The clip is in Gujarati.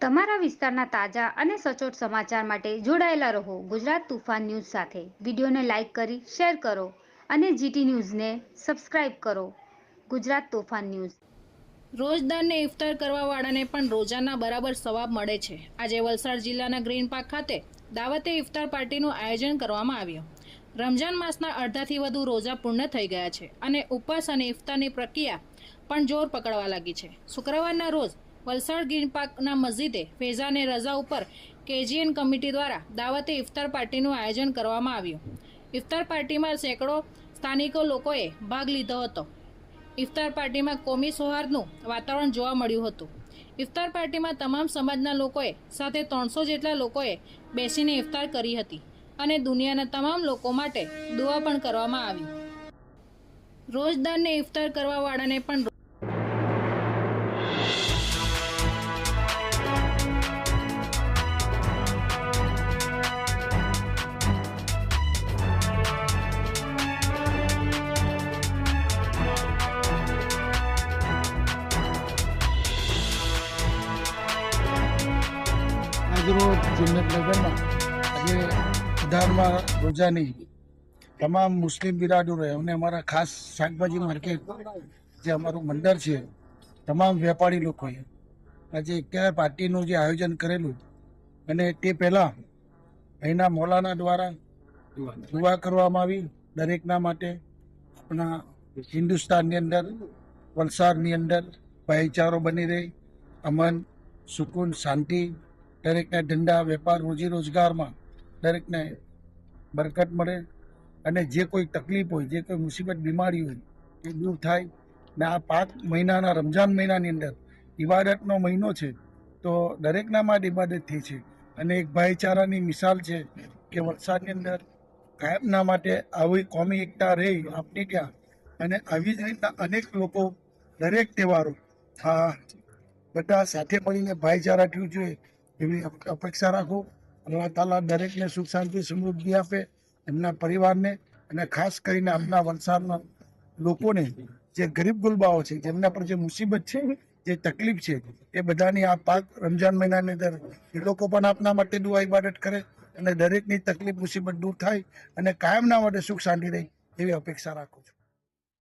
તમારા વિસ્તારના તાજા અને સચોટ સમાચાર માટે જોડાયેલા રહો ગુજરાત તુફાન ન્યૂઝ સાથે. વિડીયોને લાઇક કરી, શેર કરો અને જીટી ન્યૂઝને સબસ્ક્રાઇબ કરો. ગુજરાત તોફાન ન્યૂઝ. રોજદારને ઇફતાર કરવાવાળાને પણ રોજાના બરાબર સવાબ મળે છે. આજે વલસાડ જિલ્લાના ગ્રીન પાર્ક ખાતે દાવતે ઇફતાર પાર્ટીનું આયોજન કરવામાં આવ્યું. રમજાન માસના અડધાથી વધુ રોજા પૂર્ણ થઈ ગયા છે અને ઉપવાસ અને ઇફતારની પ્રક્રિયા પણ જોર પકડવા લાગી છે. શુક્રવારના રોજ વલસાડ ગ્રીન પાર્કના મસ્જિદે ફેઝાને રજા ઉપર કેજીએન કમિટી દ્વારા દાવતે ઇફતાર પાર્ટીનું આયોજન કરવામાં આવ્યું. ઇફતાર પાર્ટીમાં સેંકડો સ્થાનિકો લોકોએ ભાગ લીધો હતો. ઇફતાર પાર્ટીમાં કોમી સૌહાર્દનું વાતાવરણ જોવા મળ્યું હતું. ઇફતાર પાર્ટીમાં તમામ સમાજના લોકોએ સાથે ત્રણસો જેટલા લોકોએ બેસીને ઇફતાર કરી હતી અને દુનિયાના તમામ લોકો માટે દુઆ પણ કરવામાં આવી. રોજદારને ઇફતાર કરવાવાળાને પણ આજરોજ જિન્નતનગરમાં આજે અઢારમાં રોજાની તમામ મુસ્લિમ બિરાદરોએ અને અમારા ખાસ શાકભાજી માર્કેટ જે અમારું મંડળ છે, તમામ વેપારી લોકોએ આજે ક્યાં પાર્ટીનું જે આયોજન કરેલું અને તે પહેલાં અહીંના મોલાના દ્વારા દુવા કરવામાં આવી દરેકના માટે. આપણા હિન્દુસ્તાનની અંદર, વલસાડની અંદર ભાઈચારો બની રહે, અમન, સુકૂન, શાંતિ દરેકને ધંધા, વેપાર, રોજી રોજગારમાં દરેકને બરકત મળે અને જે કોઈ તકલીફ હોય, જે કોઈ મુસીબત, બીમારી હોય, એ દૂર થાય. ને આ પાંચ મહિનાના, રમઝાન મહિનાની અંદર ઇબાદતનો મહિનો છે, તો દરેકના માટે ઇબાદત થઈ છે. અને એક ભાઈચારાની મિસાલ છે કે વલસાડની અંદર કાયમના માટે આવી કોમી એકતા રહી આપણે ત્યાં. અને આવી જ રીતના અનેક લોકો દરેક તહેવારો આ બધા સાથે મળીને થયું જોઈએ. એવી અપેક્ષા રાખો. અલ્લાહ તાલા દરેકને સુખ, શાંતિ, સમૃદ્ધિ આપે એમના પરિવારને અને ખાસ કરીને આપણા વલસાડના લોકોને જે ગરીબ ગુલબાઓ છે, જેમના પર જે મુસીબત છે, જે તકલીફ છે, એ બધાની આ પાક રમજાન મહિનાની અંદર એ લોકો પણ આપના માટે દુઆ, ઇબાદત કરે અને દરેકની તકલીફ, મુસીબત દૂર થાય અને કાયમના માટે સુખ, શાંતિ રહે એવી અપેક્ષા રાખું છું.